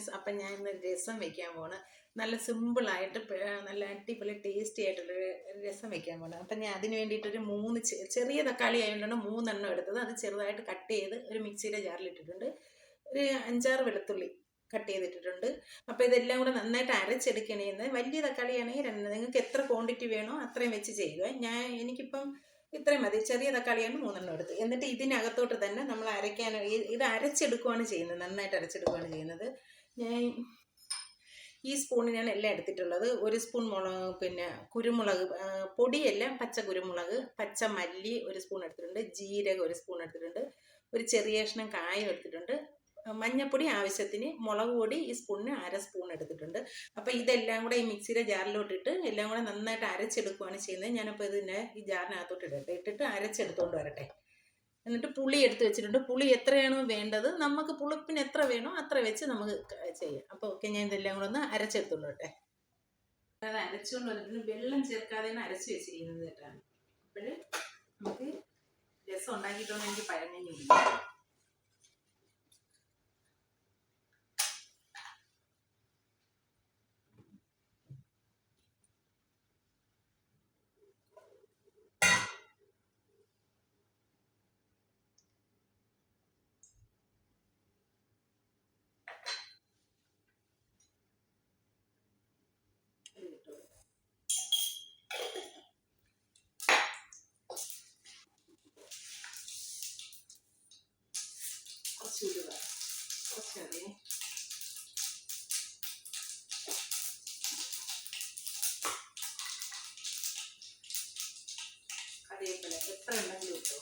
Friends അപ്പം ഞാൻ ഇന്ന് രസം വെക്കാൻ പോണ്. നല്ല സിമ്പിളായിട്ട് നല്ല അടിപൊളി ടേസ്റ്റി ആയിട്ടുള്ളൊരു രസം വെക്കാൻ പോണ്. അപ്പം ഞാൻ അതിന് വേണ്ടിയിട്ടൊരു മൂന്ന് ചെറിയ തക്കാളി ആയതുകൊണ്ടാണ് മൂന്നെണ്ണം എടുത്തത്. അത് ചെറുതായിട്ട് കട്ട് ചെയ്ത് ഒരു മിക്സിയുടെ ജാറിൽ ഇട്ടിട്ടുണ്ട്. ഒരു അഞ്ചാറ് വെളുത്തുള്ളി കട്ട് ചെയ്തിട്ടിട്ടുണ്ട്. അപ്പോൾ ഇതെല്ലാം കൂടെ നന്നായിട്ട് അരച്ചെടുക്കണേന്ന്. വലിയ തക്കാളിയാണെങ്കിൽ രണ്ട് നിങ്ങൾക്ക് എത്ര ക്വാണ്ടിറ്റി വേണോ അത്രയും വെച്ച് ചെയ്യുക. ഞാൻ എനിക്കിപ്പം ഇത്രയും മതി. ചെറിയ തക്കാളിയാണ് മൂന്നെണ്ണം എടുത്ത്. എന്നിട്ട് ഇതിനകത്തോട്ട് തന്നെ നമ്മൾ അരയ്ക്കാൻ ഇത് അരച്ചെടുക്കുകയാണ് ചെയ്യുന്നത്. നന്നായിട്ട് അരച്ചെടുക്കുകയാണ് ചെയ്യുന്നത്. ഞാൻ ഈ സ്പൂണിനാണ് എല്ലാം എടുത്തിട്ടുള്ളത്. ഒരു സ്പൂൺ മുളക് പിന്നെ കുരുമുളക് പൊടിയല്ല പച്ച കുരുമുളക് പച്ച മല്ലി ഒരു സ്പൂൺ എടുത്തിട്ടുണ്ട്. ജീരകം ഒരു സ്പൂൺ എടുത്തിട്ടുണ്ട്. ഒരു ചെറിയ കഷ്ണം കായം എടുത്തിട്ടുണ്ട്. മഞ്ഞപ്പൊടി ആവശ്യത്തിന് മുളക് പൊടി ഈ സ്പൂണിന് അര സ്പൂൺ എടുത്തിട്ടുണ്ട്. അപ്പോൾ ഇതെല്ലാം കൂടെ ഈ മിക്സിയുടെ ജാറിലോട്ടിട്ട് എല്ലാം കൂടെ നന്നായിട്ട് അരച്ചെടുക്കുകയാണ് ചെയ്യുന്നത്. ഞാനപ്പോൾ ഇതിനെ ഈ ജാറിനകത്തോട്ട് ഇടട്ടെ. ഇട്ടിട്ട് അരച്ചെടുത്തുകൊണ്ട് വരട്ടെ. എന്നിട്ട് പുളി എടുത്ത് വെച്ചിട്ടുണ്ട്. പുളി എത്രയാണോ വേണ്ടത് നമുക്ക് പുളിപ്പിന് എത്ര വേണോ അത്ര വെച്ച് നമുക്ക് ചെയ്യാം. അപ്പോൾ ഓക്കെ ഞാൻ ഇതെല്ലാം കൂടെ ഒന്ന് അരച്ചെടുത്തോണ്ട് വരട്ടെ. അത് അരച്ചുകൊണ്ട് വന്നിട്ട് വെള്ളം ചേർക്കാതെയാണ് അരച്ച് വെച്ചിരിക്കുന്നത് കേട്ടാണ് അപ്പോൾ നമുക്ക് രസം ഉണ്ടാക്കിയിട്ടൊന്നും എനിക്ക് പഴങ്ങഞ്ഞില്ല കറിവേപ്പില എത്ര ഉണ്ടെങ്കിലും ഇട്ടോ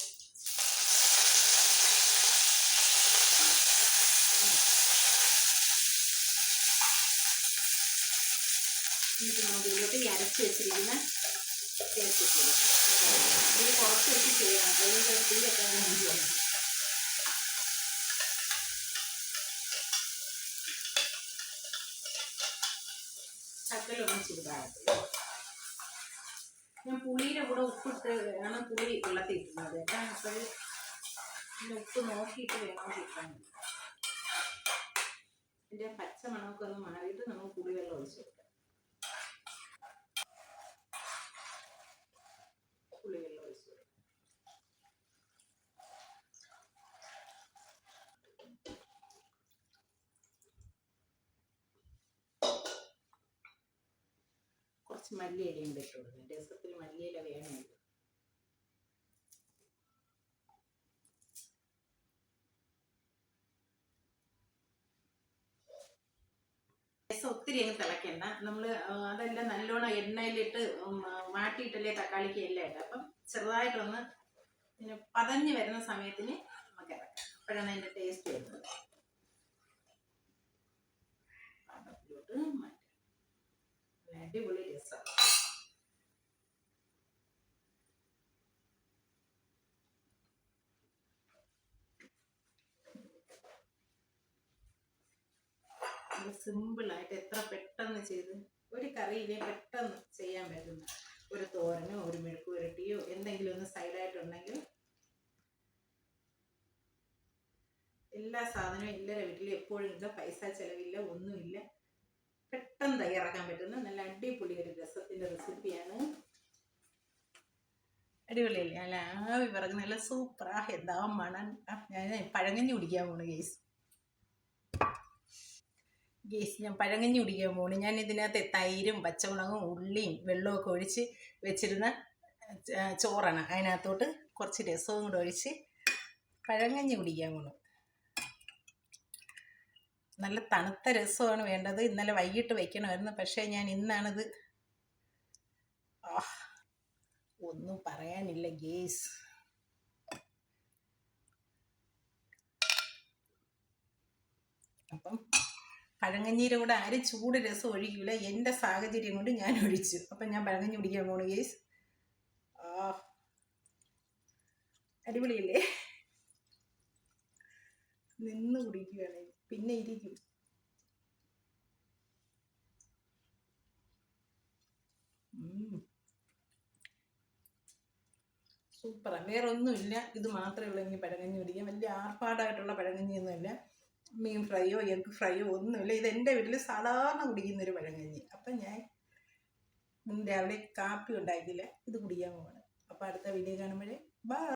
എന്നിട്ട് നമുക്ക് വെച്ചിരിക്കുന്ന ചേർത്ത് ചെയ്യാം കുറച്ച് വെച്ച് ചെയ്യണം അല്ലെങ്കിൽ തീ വെക്കാൻ വേണ്ടിയാണ് ശകലമൊന്ന് ചൂടാകത്തില്ല ഞാൻ പുളിയുടെ കൂടെ ഉപ്പിട്ട് വേണം പുളി വെള്ളത്തിൽ ഇട്ടുന്നത് കേട്ടോ അപ്പോൾ ഉപ്പ് നോക്കിയിട്ട് വേണം കിട്ടാൻ ഇതിന്റെ പച്ച മണമൊക്കെ ഒന്ന് മാറിയിട്ട് നമുക്ക് പുളിവെള്ളം ഒഴിച്ചു കൊടുക്കാം പുളിവെള്ളം ഒഴിച്ച് കൊടുക്കാം കുറച്ച് മല്ലിയിലയും കൂടെ ഇട്ട് രസത്തിൽ മല്ലിയില വേണമല്ലോ ഒത്തിരി അങ്ങ് തിളക്കണ്ട. നമ്മൾ അതെല്ലാം നല്ലോണം എണ്ണയിലിട്ട് മാറ്റിയിട്ടല്ലേ തക്കാളിക്ക് എല്ലാം ഇട്ട് അപ്പം ചെറുതായിട്ടൊന്ന് പിന്നെ പതഞ്ഞ് വരുന്ന സമയത്തിന് നമുക്ക് ഇറക്കാം. അപ്പോഴാണ് അതിന്റെ ടേസ്റ്റ് വരുന്നത്. അടിപൊളി സിമ്പിൾ സിമ്പിളായിട്ട് എത്ര പെട്ടെന്ന് ചെയ്ത് ഒരു കറിയിലെ പെട്ടെന്ന് ചെയ്യാൻ പറ്റുന്ന ഒരു തോരനോ ഒരു മെഴുക്ക് പുരട്ടിയോ എന്തെങ്കിലും ഒന്ന് സൈഡായിട്ടുണ്ടെങ്കിൽ എല്ലാ സാധനവും എല്ലാവരുടെ വീട്ടിലും എപ്പോഴും ഇല്ല പൈസ ചിലവില്ല ഒന്നുമില്ല. പെട്ടെന്ന് തയ്യാറാക്കാൻ പറ്റുന്ന നല്ല അടിപൊളി ഒരു രസത്തിന്റെ റെസിപ്പിയാണ്. അടിപൊളിയല്ലേ? അല്ല ആവി പറങ്ങ് നല്ല സൂപ്പറാ. എന്താ മണം. ആ, ഞാൻ പഴങ്കഞ്ഞി കുടിക്കാൻ പോണു ഗേസ്. ഗേസ് ഞാൻ പഴങ്കഞ്ഞി കുടിക്കാൻ പോണു. ഞാൻ ഇതിനകത്ത് തൈരും പച്ചമുളകും ഉള്ളിയും വെള്ളമൊക്കെ ഒഴിച്ച് വെച്ചിരുന്ന ചോറാണ്. അതിനകത്തോട്ട് കുറച്ച് രസവും കൂടെ ഒഴിച്ച് പഴങ്കഞ്ഞി കുടിക്കാൻ പോണു. നല്ല തണുത്ത രസമാണ് വേണ്ടത്. ഇന്നലെ വൈകിട്ട് വെക്കണമായിരുന്നു. പക്ഷേ ഞാൻ ഇന്നാണിത് ഒന്നും പറയാനില്ല ഗേസ്. അപ്പം പഴങ്കഞ്ഞീരെ കൂടെ ആരും ചൂട് രസം ഒഴിക്കില്ല എന്റെ സാഹചര്യം കൊണ്ട് ഞാൻ ഒഴിച്ചു. അപ്പം ഞാൻ പഴങ്കഞ്ഞി കുടിക്കാൻ പോണു ഗേസ്. ആ അടിപൊളിയല്ലേ? നിന്ന് കുടിക്കുകയാണ് പിന്നെ ഇരിക്കും. സൂപ്പറാണ് വേറെ ഒന്നുമില്ല ഇത് മാത്രമേ ഉള്ളൂ. എനിക്ക് പഴങ്ങഞ്ഞി കുടിക്കാൻ വലിയ ആർപ്പാടായിട്ടുള്ള പഴങ്കഞ്ഞിയൊന്നുമില്ല. മീൻ ഫ്രൈയോ എഗ് ഫ്രൈയോ ഒന്നുമില്ല. ഇത് എന്റെ വീട്ടിൽ സാധാരണ കുടിക്കുന്നൊരു പഴങ്കഞ്ഞി. അപ്പം ഞാൻ രാവിലെ കാപ്പി ഉണ്ടാക്കിയില്ല. ഇത് കുടിക്കാൻ പോവാണ്. അപ്പോൾ അടുത്ത വീഡിയോ കാണുമ്പോഴേ ബൈ.